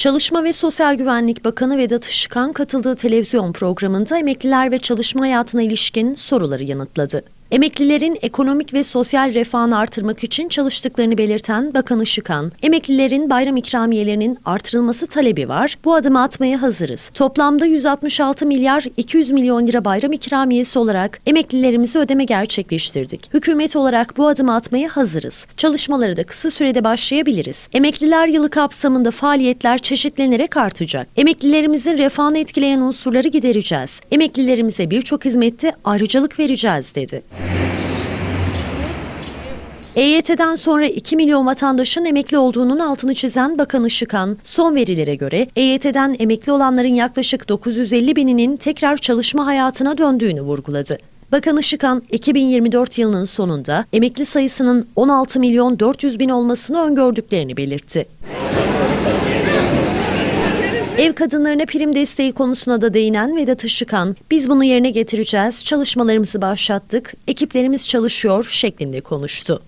Çalışma ve Sosyal Güvenlik Bakanı Vedat Işıkhan katıldığı televizyon programında emekliler ve çalışma hayatına ilişkin soruları yanıtladı. Emeklilerin ekonomik ve sosyal refahını artırmak için çalıştıklarını belirten Bakan Işıkhan, emeklilerin bayram ikramiyelerinin artırılması talebi var, bu adımı atmaya hazırız. Toplamda 166 milyar 200 milyon lira bayram ikramiyesi olarak emeklilerimize ödeme gerçekleştirdik. Hükümet olarak bu adımı atmaya hazırız. Çalışmaları da kısa sürede başlayabiliriz. Emekliler yılı kapsamında faaliyetler çeşitlenerek artacak. Emeklilerimizin refahını etkileyen unsurları gidereceğiz. Emeklilerimize birçok hizmette ayrıcalık vereceğiz dedi. EYT'den sonra 2 milyon vatandaşın emekli olduğunun altını çizen Bakan Işıkhan, son verilere göre EYT'den emekli olanların yaklaşık 950 bininin tekrar çalışma hayatına döndüğünü vurguladı. Bakan Işıkhan, 2024 yılının sonunda emekli sayısının 16 milyon 400 bin olmasını öngördüklerini belirtti. Ev kadınlarına prim desteği konusuna da değinen Vedat Işıkhan, biz bunu yerine getireceğiz, çalışmalarımızı başlattık, ekiplerimiz çalışıyor şeklinde konuştu.